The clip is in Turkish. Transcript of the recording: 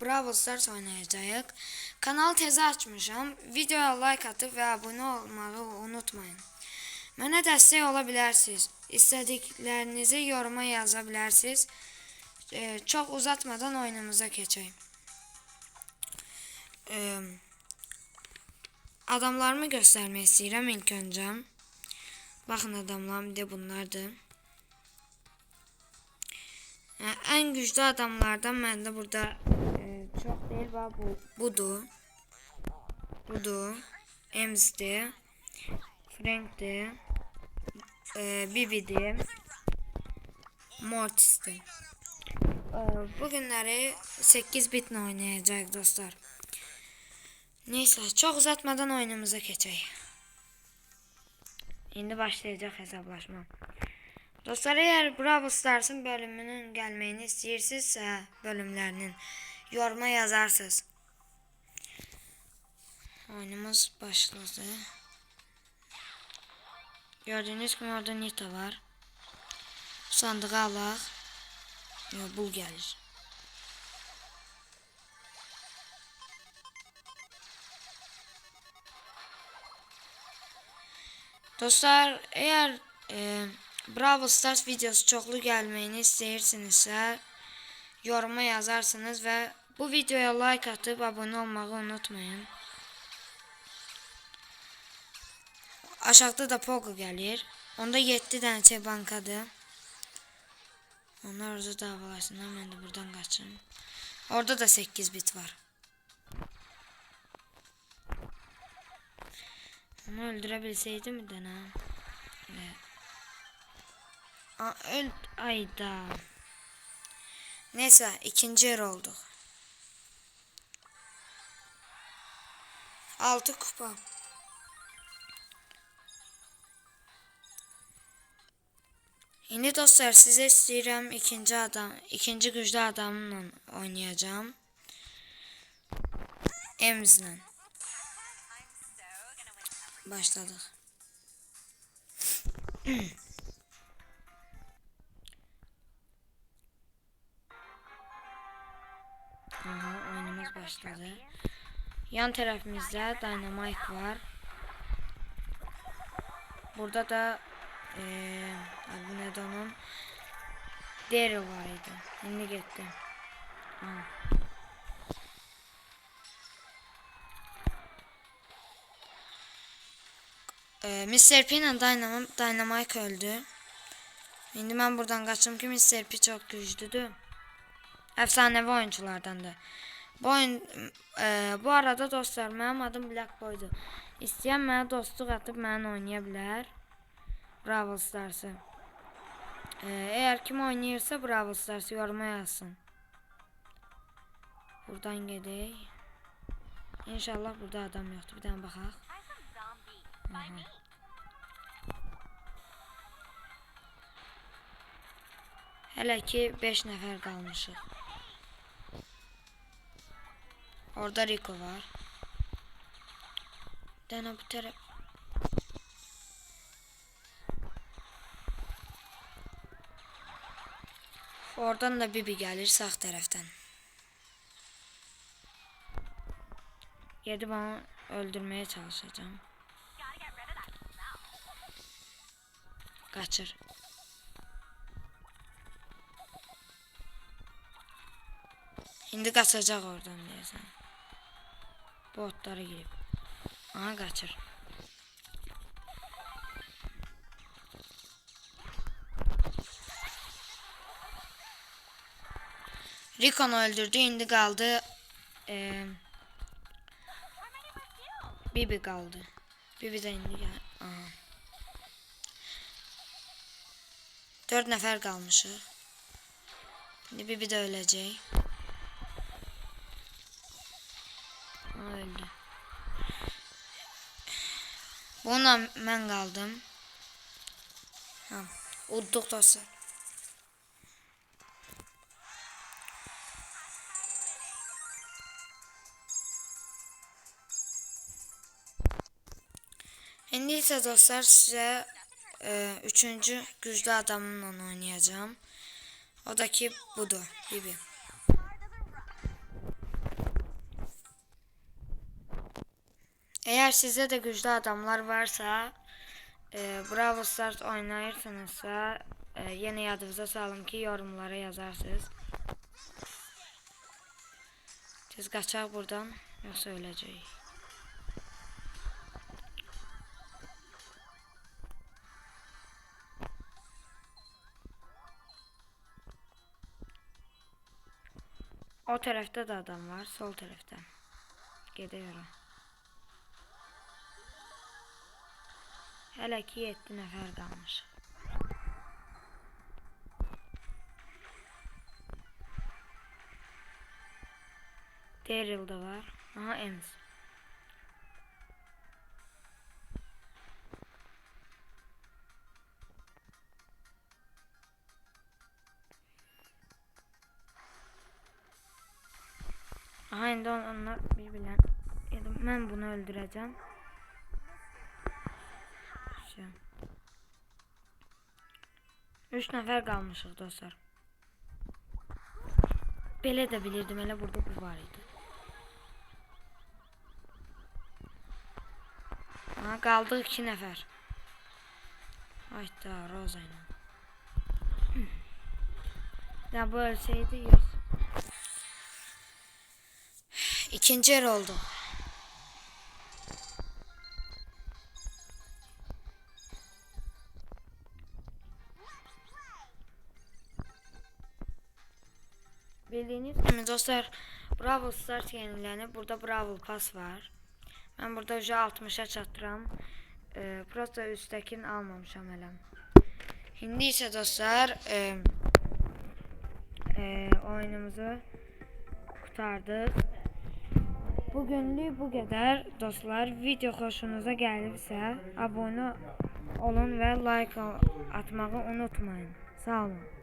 Bravo Stars oynayacağıq. Kanal təzə açmışam. Videoya like atıb və abunə olmağı unutmayın. Mənə dəstək ola bilərsiniz. İstədiklərinizi yoruma yaza bilərsiniz. Ee, çox uzatmadan oyunumuza keçək. Ee, adamlarımı göstərmək istəyirəm ilk öncə. Baxın adamlarım də bunlardır. Ən güclü adamlardan məndə burada e, çox və bu budur. Budur. Ems'dir. Frank'dir. E, Bibi'dir. Mortis'dir. E, bu günləri 8 bitlə oynayacağıq dostlar. Neyse çok uzatmadan oyunumuza keçək. İndi başlayacaq hesablaşma. Dostlar eğer Bravo Stars'ın bölümünün gelmeyini istəyirsinizsə bölümlərinin yoruma yazarsınız. Oyunumuz başladı. Gördüğünüz gibi orada Nita var. Sandığı alaq. Yo, bul gelir. Dostlar eğer e, Bravo Stars videosu çoxlu gəlməyini istəyirsinizsə yoruma yazarsınız və bu videoya like atıb abunə olmağı unutmayın. Aşağıda da Pogo gəlir. Onda 7 dənə bankadır. Onlar orada davalasınlar. Mən də buradan qaçım. Orada da 8 bit var. Onu öldüre bilseydim bir dənə. Evet. Aa, öl ayda. Neyse ikinci yer olduk. Altı kupa. Şimdi dostlar size istəyirəm ikinci adam, ikinci güclü adamla oynayacağım. Emzlə. Başladık. Aha, oyunumuz başladı. Yan tarafımızda Dynamite var. Burada da eee adı neydi onun? Daryl var idi. Şimdi gitti. Aha. Eee, Mr. P ile Dynam Dynamite öldü. Şimdi ben buradan kaçtım ki Mr. P çok güçlüdür. Efsanevi oyunculardandır. Bu oyun e, bu arada dostlar mənim adım Black Boy'dur. İstəyən mənə dostluq atıb mənə oynaya bilər. Brawl Stars'ı. E, eğer kim oynayırsa Brawl Stars'ı yoruma yazsın. Buradan gedək. İnşallah burada adam yoxdur. Bir dənə baxaq. Hələ ki 5 nəfər qalmışıq. Orada Rico var. Dana bu taraf. Oradan da Bibi gəlir sağ tərəfdən. Gedib onu öldürməyə çalışacağım. Qaçır. İndi qaçacaq oradan deyəsən. Bu otlara girib. Aha qaçır. Rikon'u öldürdü. İndi qaldı. Eee Bibi qaldı. Bibi də indi gəl. Aha. 4 nəfər qalmışıq. İndi Bibi də öləcək. Bununla mən qaldım. Ha, udduq dostlar. İndi isə dostlar sizə e, üçüncü güclü adamımla oynayacağım. O da ki budur, Bibi. Eğer sizde de güçlü adamlar varsa e, Bravo Stars oynayırsınızsa e, yine yadınıza salın ki yorumlara yazarsınız. Biz kaçak buradan yoksa öleceğiz. O tarafta da adam var. Sol tarafta. Gidiyorum. Hele ki 7 nəfər qalmış. Daryl da var. Aha Ems. Aha indi on- onlar bir bilen. Ben bunu öldüreceğim. Şey. Üç nefer kalmışız dostlar. Belə də bilirdim, elə burada bu var idi. Ha, qaldı iki nəfər. Hayda, Roza ilə. Ya bu ölseydi yok. İkinci yer oldu. Dostlar Brawl Stars yenilerini burada Brawl Pass var. Ben burada uca 60'a çatdıram. E, ee, prosta üstdəkini almamışam elə. İndi isə dostlar e, e, oyunumuzu qutardıq. Bugünlük bu qədər dostlar. Video xoşunuza gəlibsə abunə olun və like atmağı unutmayın. Sağ olun.